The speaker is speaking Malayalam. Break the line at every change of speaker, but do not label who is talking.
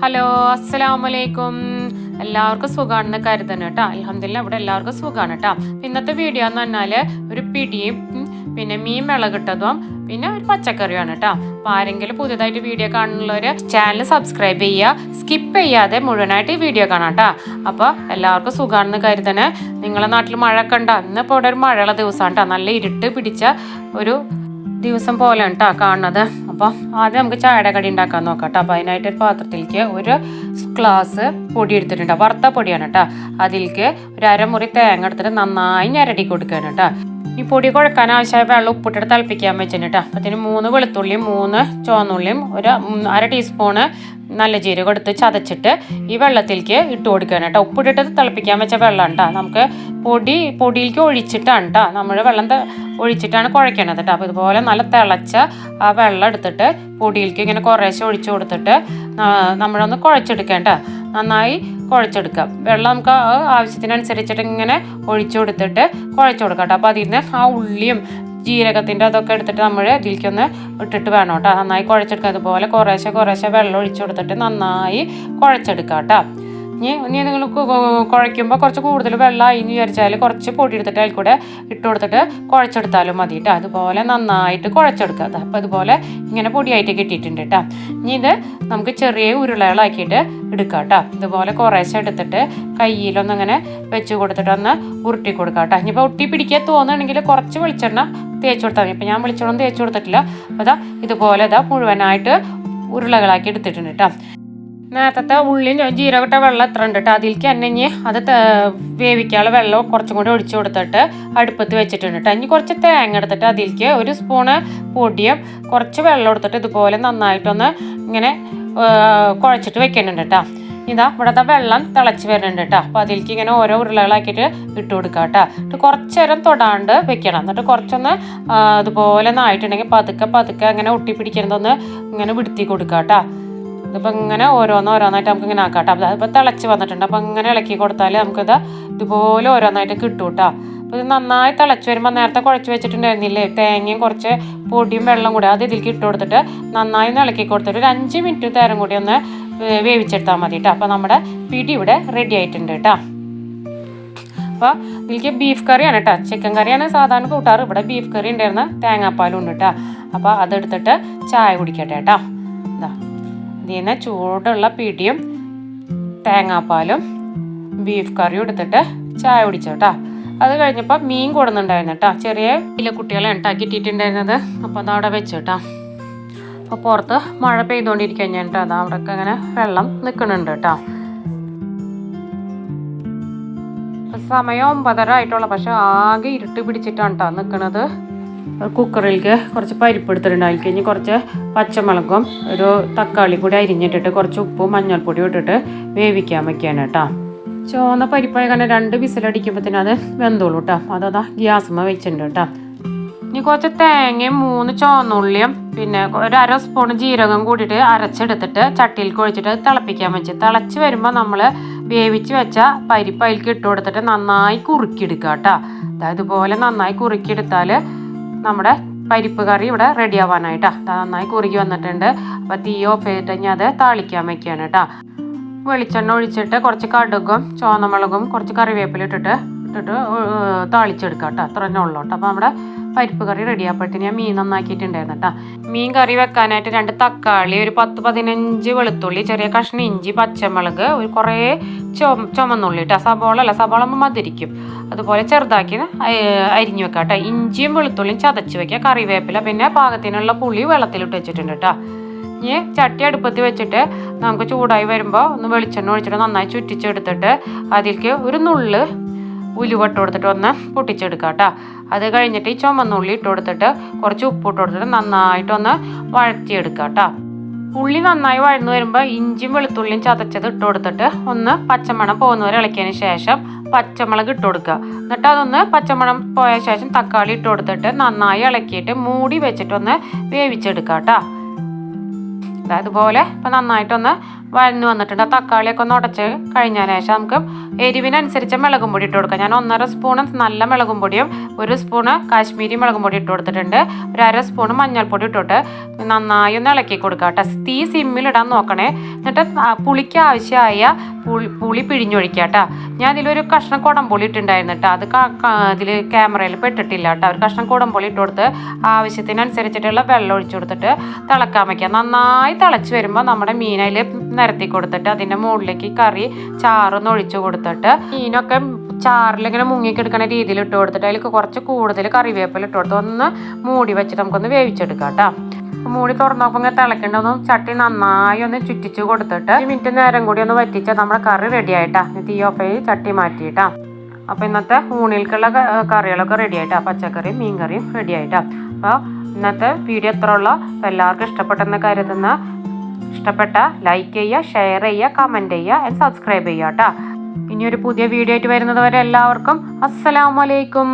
ഹലോ അസ്സലാമലൈക്കും എല്ലാവർക്കും സുഖമാണെന്ന് കരുതണം കേട്ടോ. അലഹമില്ല ഇവിടെ എല്ലാവർക്കും സുഖമാണ് കേട്ടോ. ഇന്നത്തെ വീഡിയോ എന്ന് പറഞ്ഞാൽ ഒരു പിടിയും പിന്നെ മീൻ മിളകിട്ടതും പിന്നെ ഒരു പച്ചക്കറിയാണ് കേട്ടോ. അപ്പോൾ ആരെങ്കിലും പുതിയതായിട്ട് വീഡിയോ കാണുന്നവര് ചാനൽ സബ്സ്ക്രൈബ് ചെയ്യുക. സ്കിപ്പ് ചെയ്യാതെ മുഴുവനായിട്ട് ഈ വീഡിയോ കാണാം കേട്ടോ. അപ്പോൾ എല്ലാവർക്കും സുഖമാണെന്ന് കരുതണേ. നിങ്ങളെ നാട്ടിൽ മഴ കണ്ട ഇന്നിപ്പോൾ ഇവിടെ ഒരു മഴയുള്ള ദിവസമാണ് കേട്ടോ. നല്ല ഇരുട്ട് പിടിച്ച ഒരു ദിവസം പോലെ കേട്ടോ കാണുന്നത്. അപ്പോൾ ആദ്യം നമുക്ക് ചായയുടെ കടി ഉണ്ടാക്കാൻ നോക്കാം കേട്ടോ. അപ്പോൾ അതിനായിട്ട് ഒരു പാത്രത്തിലേക്ക് ഒരു ഗ്ലാസ് പൊടി എടുത്തിട്ടുണ്ട്. വറുത്ത പൊടിയാണ് കേട്ടോ. അതിലേക്ക് ഒരു അരമുറി തേങ്ങ എടുത്തിട്ട് നന്നായി ഞരടി കൊടുക്കുകയാണ് കേട്ടോ. ഈ പൊടി കുഴക്കാൻ ആവശ്യമായ വെള്ളം ഉപ്പിട്ടിട്ട് തിളപ്പിക്കാൻ വെച്ചിട്ടുണ്ട് കേട്ടോ അപ്പത്തിന് മൂന്ന് വെളുത്തുള്ളിയും മൂന്ന് ചുവന്നുള്ളിയും ഒരു അര ടീസ്പൂണ് നല്ല ജീരകം എടുത്ത് ചതച്ചിട്ട് ഈ വെള്ളത്തിലേക്ക് ഇട്ട് കൊടുക്കുകയാണ് കേട്ടോ. ഉപ്പിട്ടിട്ട് തിളപ്പിക്കാൻ വെച്ച വെള്ളം കേട്ടോ. നമുക്ക് പൊടി പൊടിയിലേക്ക് ഒഴിച്ചിട്ടാണ് കേട്ടോ. നമ്മൾ വെള്ളം ഒഴിച്ചിട്ടാണ് കുഴക്കണത് കേട്ടോ. അപ്പോൾ ഇതുപോലെ നല്ല തിളച്ച ആ വെള്ളം എടുത്തിട്ട് പൊടിയിലേക്ക് ഇങ്ങനെ കുറേശ്ശെ ഒഴിച്ചു കൊടുത്തിട്ട് നമ്മളൊന്ന് കുഴച്ചെടുക്കേണ്ട നന്നായി കുഴച്ചെടുക്കാം. വെള്ളം നമുക്ക് ആവശ്യത്തിനനുസരിച്ചിട്ട് ഇങ്ങനെ ഒഴിച്ചു കൊടുത്തിട്ട് കുഴച്ചു കൊടുക്കാം കേട്ടോ. അപ്പോൾ അതിൽ നിന്ന് ആ ഉള്ളിയും ജീരകത്തിന്റെ അതൊക്കെ എടുത്തിട്ട് നമ്മൾ ഇതിലേക്കൊന്ന് ഇട്ടിട്ട് വേണം കേട്ടോ. നന്നായി കുഴച്ചെടുക്കുക അതുപോലെ കുറേശ്ശെ കുറേശ്ശെ വെള്ളം ഒഴിച്ചു കൊടുത്തിട്ട് നന്നായി കുഴച്ചെടുക്കാം കേട്ടോ. ഇനി ഇനി നിങ്ങൾ കുഴയ്ക്കുമ്പോൾ കുറച്ച് കൂടുതൽ വെള്ളമായി എന്ന് വിചാരിച്ചാൽ കുറച്ച് പൊടി എടുത്തിട്ട് അതിൽ കൂടെ ഇട്ട് കൊടുത്തിട്ട് കുഴച്ചെടുത്താലും മതി കേട്ടോ അതുപോലെ നന്നായിട്ട് കുഴച്ചെടുക്കുക. അപ്പോൾ അതുപോലെ ഇങ്ങനെ പൊടിയായിട്ട് കിട്ടിയിട്ടുണ്ട് കേട്ടോ ഇനി ഇത് നമുക്ക് ചെറിയ ഉരുളകളാക്കിയിട്ട് എടുക്കാം കേട്ടോ ഇതുപോലെ കുറേശ്ശെ എടുത്തിട്ട് കയ്യിലൊന്നങ്ങനെ വെച്ച് കൊടുത്തിട്ട് ഒന്ന് ഉരുട്ടി കൊടുക്കാം കേട്ടോ ഇനിയിപ്പോൾ ഒട്ടി പിടിക്കാൻ തോന്നുകയാണെങ്കിൽ കുറച്ച് വെളിച്ചെണ്ണ തേച്ച് കൊടുത്താൽ മതി. ഇപ്പം ഞാൻ വെളിച്ചെണ്ണ തേച്ച് കൊടുത്തിട്ടില്ല. അപ്പോൾ ഇതാ ഇതുപോലെ ഇതാ മുഴുവനായിട്ട് ഉരുളകളാക്കി എടുത്തിട്ടുണ്ട് കേട്ടോ നേരത്തെ ഉള്ളിൽ ജീരകട്ട വെള്ളം എത്ര ഉണ്ട് കേട്ടോ അതിലേക്ക് തന്നെ ഇനി അത് വേവിക്കാനുള്ള വെള്ളം കുറച്ചും കൂടി ഒഴിച്ചു കൊടുത്തിട്ട് അടുപ്പത്ത് വെച്ചിട്ടുണ്ട് കേട്ടോ ഇനി കുറച്ച് തേങ്ങ എടുത്തിട്ട് അതിലേക്ക് ഒരു സ്പൂണ് പൊടിയും കുറച്ച് വെള്ളം എടുത്തിട്ട് ഇതുപോലെ നന്നായിട്ടൊന്ന് ഇങ്ങനെ കുഴച്ചിട്ട് വെക്കുന്നുണ്ട് കേട്ടോ ഇതാ ഇവിടുത്തെ വെള്ളം തിളച്ച് വരുന്നുണ്ട് കേട്ടോ അപ്പോൾ അതിലേക്ക് ഇങ്ങനെ ഓരോ ഉരുളകളാക്കിയിട്ട് ഇട്ട് കൊടുക്കുക കേട്ടോ എന്നിട്ട് കുറച്ച് നേരം തൊടാണ്ട് വെക്കണം. എന്നിട്ട് കുറച്ചൊന്ന് അതുപോലെ ഒന്ന് പതുക്കെ പതുക്കെ അങ്ങനെ ഒട്ടിപ്പിടിക്കുന്നതൊന്ന് ഇങ്ങനെ വിടുത്തി കൊടുക്കുക കേട്ടോ ഇതിപ്പോൾ ഇങ്ങനെ ഓരോന്നോരോന്നായിട്ട് നമുക്ക് ഇങ്ങനെ ആക്കാം കേട്ടോ. അതിപ്പോൾ തിളച്ച് വന്നിട്ടുണ്ട്. അപ്പോൾ ഇങ്ങനെ ഇളക്കി കൊടുത്താൽ നമുക്കിത് ഇതുപോലെ ഓരോന്നായിട്ട് കിട്ടും കേട്ടോ. അപ്പോൾ ഇത് നന്നായി തിളച്ച് വരുമ്പോൾ നേരത്തെ കുഴച്ച് വെച്ചിട്ടുണ്ടായിരുന്നില്ലേ? തേങ്ങയും കുറച്ച് പൊടിയും വെള്ളം കൂടി അത് ഇതിലേക്ക് ഇട്ട് കൊടുത്തിട്ട് നന്നായി ഇളക്കി കൊടുത്തിട്ട് ഒരു അഞ്ച് മിനിറ്റ് നേരം കൂടി ഒന്ന് വേവിച്ചെടുത്താൽ മതി കേട്ടോ. അപ്പോൾ നമ്മുടെ പിടി ഇവിടെ റെഡി ആയിട്ടുണ്ട് കേട്ടോ. അപ്പോൾ ഇതിലേക്ക് ബീഫ് കറിയാണ് കേട്ടോ. ചിക്കൻ കറിയാണ് സാധാരണ കൂട്ടാറ്. ഇവിടെ ബീഫ് കറി ഉണ്ടായിരുന്ന തേങ്ങാപ്പാലും ഉണ്ട് കേട്ടോ. അപ്പോൾ അതെടുത്തിട്ട് ചായ കുടിക്കട്ടെ കേട്ടോ. ഇതിൽ ചൂടുള്ള പിടിയും തേങ്ങാപ്പാലും ബീഫ് കറിയും എടുത്തിട്ട് ചായ കുടിച്ചു കേട്ടോ അത് കഴിഞ്ഞപ്പോൾ മീൻ കൊടുന്നുണ്ടായിരുന്നു കേട്ടോ ചെറിയ ഇല കുട്ടികളെ ഉണ്ടാക്കി ഇട്ടിട്ടുണ്ടായിരുന്നത് അപ്പോൾ അത് അവിടെ വെച്ചു കേട്ടോ അപ്പോൾ പുറത്ത് മഴ പെയ്തുകൊണ്ടിരിക്കാൻ ഞാൻ കേട്ടോ അത് അവിടെയൊക്കെ അങ്ങനെ വെള്ളം നിൽക്കുന്നുണ്ട് കേട്ടോ സമയം ഒമ്പതര ആയിട്ടുള്ള. പക്ഷെ ആകെ ഇരുട്ട് പിടിച്ചിട്ടാണ് കേട്ടോ നിൽക്കുന്നത് കുക്കറിലേക്ക് കുറച്ച് പരിപ്പ് എടുത്തിട്ടുണ്ട് അതിൽ കഴിഞ്ഞ് കുറച്ച് പച്ചമുളകും ഒരു തക്കാളി കൂടി അരിഞ്ഞിട്ടിട്ട് കുറച്ച് ഉപ്പും മഞ്ഞൾപ്പൊടിയും ഇട്ടിട്ട് വേവിക്കാൻ വെക്കുകയാണ് കേട്ടോ. ചുവന്ന പരിപ്പായ കാരണം രണ്ട് വിസിലടിക്കുമ്പോഴത്തേനും അത് വെന്തോളൂ കേട്ടോ. അതതാ ഗ്യാസുമ്മ വെച്ചിട്ടുണ്ട് കേട്ടോ. ഇനി കുറച്ച് തേങ്ങയും മൂന്ന് ചുവന്നുള്ളിയും പിന്നെ ഒരു അര സ്പൂൺ ജീരകം കൂടിയിട്ട് അരച്ചെടുത്തിട്ട് ചട്ടിയിൽ കുഴിച്ചിട്ട് തിളപ്പിക്കാൻ വെച്ച്. തിളച്ച് വരുമ്പോൾ നമ്മൾ വേവിച്ച് വെച്ച പരിപ്പ് അതിലേക്ക് ഇട്ട് കൊടുത്തിട്ട് നന്നായി കുറുക്കിയെടുക്കുക കേട്ടോ. അതായത് ഇതുപോലെ നന്നായി കുറുക്കിയെടുത്താൽ നമ്മുടെ പരിപ്പ് കറി ഇവിടെ റെഡി ആവാനായിട്ടാ. നന്നായി കുറുകി വന്നിട്ടുണ്ട്. അപ്പോൾ തീ ഓഫ് ചെയ്തിട്ട് അത് താളിക്കാൻ വെക്കുകയാണ് കേട്ടോ. വെളിച്ചെണ്ണ ഒഴിച്ചിട്ട് കുറച്ച് കടുകും ചുവന്നമുളകും കുറച്ച് കറിവേപ്പില ഇട്ടിട്ട് ഇട്ടിട്ട് താളിച്ചെടുക്കാം കേട്ടോ. അത്ര തന്നെ ഉള്ളൂ കേട്ടോ. അപ്പോൾ നമ്മുടെ പരിപ്പ് കറി റെഡി ആയപ്പോഴത്തേന് ഞാൻ മീൻ നന്നാക്കിയിട്ടുണ്ടായിരുന്നു കേട്ടോ മീൻ കറി വെക്കാനായിട്ട് രണ്ട് തക്കാളി ഒരു പത്ത് പതിനഞ്ച് വെളുത്തുള്ളി ചെറിയ കഷ്ണം ഇഞ്ചി പച്ചമുളക് ഒരു കുറേ ചുമ ചുമന്നുള്ളി കേട്ടോ സബോള അല്ല സബോള മതിരിക്കും അതുപോലെ ചെറുതാക്കി അരിഞ്ഞു വെക്കാം കേട്ടോ ഇഞ്ചിയും വെളുത്തുള്ളിയും ചതച്ച് വെക്കുക. കറിവേപ്പില പിന്നെ പാകത്തിനുള്ള പുളി വെള്ളത്തിലിട്ട് വെച്ചിട്ടുണ്ട് കേട്ടോ ഇനി ചട്ടി അടുപ്പത്ത് വെച്ചിട്ട് നമുക്ക് ചൂടായി വരുമ്പോൾ ഒന്ന് വെളിച്ചെണ്ണ ഒഴിച്ചിട്ട് നന്നായി ചുറ്റിച്ചെടുത്തിട്ട് അതിലേക്ക് ഒരു നുള്ള് ഉലുവ ഇട്ട് കൊടുത്തിട്ട് ഒന്ന് പൊട്ടിച്ചെടുക്കാം കേട്ടോ. അത് കഴിഞ്ഞിട്ട് ഈ ചുമന്നുള്ളി ഇട്ട് കൊടുത്തിട്ട് കുറച്ച് ഉപ്പിട്ട് കൊടുത്തിട്ട് നന്നായിട്ടൊന്ന് വഴറ്റിയെടുക്കാം കേട്ടോ. ഉള്ളി നന്നായി വഴന്നു വരുമ്പോൾ ഇഞ്ചിയും വെളുത്തുള്ളിയും ചതച്ചത് ഇട്ട് കൊടുത്തിട്ട് ഒന്ന് പച്ചമണം പോകുന്നവരെ ഇളക്കിയതിന് ശേഷം പച്ചമുളക് ഇട്ട് കൊടുക്കുക. എന്നിട്ട് അതൊന്ന് പച്ചമണം പോയ ശേഷം തക്കാളി ഇട്ട് കൊടുത്തിട്ട് നന്നായി ഇളക്കിയിട്ട് മൂടി വെച്ചിട്ടൊന്ന് വേവിച്ചെടുക്കാം കേട്ടോ. അതുപോലെ ഇപ്പം നന്നായിട്ടൊന്ന് വഴന്നു വന്നിട്ടുണ്ട്. ആ തക്കാളിയൊക്കെ ഒന്ന് ഉടച്ച് കഴിഞ്ഞതിന് ശേഷം നമുക്ക് എരിവിനനുസരിച്ച് മുളകും പൊടി ഇട്ട് കൊടുക്കാം. ഞാൻ ഒന്നര സ്പൂണ് നല്ല മുളകും പൊടിയും ഒരു സ്പൂണ് കാശ്മീരി മുളകും പൊടി ഇട്ട് കൊടുത്തിട്ടുണ്ട്. ഒരു അര സ്പൂണ് മഞ്ഞൾപ്പൊടി ഇട്ടിട്ട് നന്നായി ഒന്ന് ഇളക്കി കൊടുക്കുക കേട്ടോ. തീ സിമ്മിലിടാൻ നോക്കണേ. എന്നിട്ട് പുളിക്ക് ആവശ്യമായ പുളി പുളി പിഴിഞ്ഞൊഴിക്കുക കേട്ടോ. ഞാൻ ഇതിലൊരു കഷ്ണം കുടംപുളി ഇട്ടുണ്ടായിരുന്നു അത് ഇതിൽ ക്യാമറയിൽ പെട്ടിട്ടില്ല കേട്ടോ. ഒരു കഷ്ണം കുടംപുളി ഇട്ട് കൊടുത്ത് ആവശ്യത്തിനനുസരിച്ചിട്ടുള്ള വെള്ളം ഒഴിച്ചു കൊടുത്തിട്ട് തിളക്കാൻ വയ്ക്കുക നന്നായി തിളച്ച് വരുമ്പോൾ നമ്മുടെ അതിൽ നിരത്തി കൊടുത്തിട്ട് അതിന്റെ മുകളിലേക്ക് കറി ചാറൊന്ന് ഒഴിച്ചു കൊടുത്തിട്ട് മീനൊക്കെ ചാറിലിങ്ങനെ മുങ്ങിക്കെടുക്കുന്ന രീതിയിൽ ഇട്ട് കൊടുത്തിട്ട് അതിലേക്ക് കുറച്ച് കൂടുതൽ കറിവേപ്പില ഇട്ട് കൊടുത്ത് ഒന്ന് മൂടി വെച്ചിട്ട് നമുക്കൊന്ന് വേവിച്ചെടുക്കാം കേട്ടോ. മൂടി തുറന്ന് നോക്കുമ്പോൾ തിളക്കേണ്ട ഒന്ന് ചട്ടി നന്നായി ഒന്ന് ചുറ്റിച്ച് കൊടുത്തിട്ട് മിനിറ്റ് നേരം കൂടി ഒന്ന് വറ്റിച്ചാൽ നമ്മുടെ കറി റെഡി ആയിട്ടാ. തീ ഓഫ് ചട്ടി മാറ്റിയിട്ടാ. അപ്പോൾ ഇന്നത്തെ ഊണിൽക്കുള്ള കറികളൊക്കെ റെഡി ആയിട്ടാ. പച്ചക്കറിയും മീൻകറിയും റെഡി ആയിട്ടാ. അപ്പോൾ ഇന്നത്തെ വീഡിയോ എത്ര ഉള്ള. എല്ലാവർക്കും ഇഷ്ടപ്പെട്ടെന്ന് കരുതുന്ന. ഇഷ്ടപ്പെട്ട ലൈക്ക് ചെയ്യുക ഷെയർ ചെയ്യുക കമന്റ് ചെയ്യുക ആൻഡ് സബ്സ്ക്രൈബ് ചെയ്യുക കേട്ടോ ഇനി ഒരു പുതിയ വീഡിയോ ആയിട്ട് വരുന്നത് വരെ എല്ലാവർക്കും അസ്സലാമലൈക്കും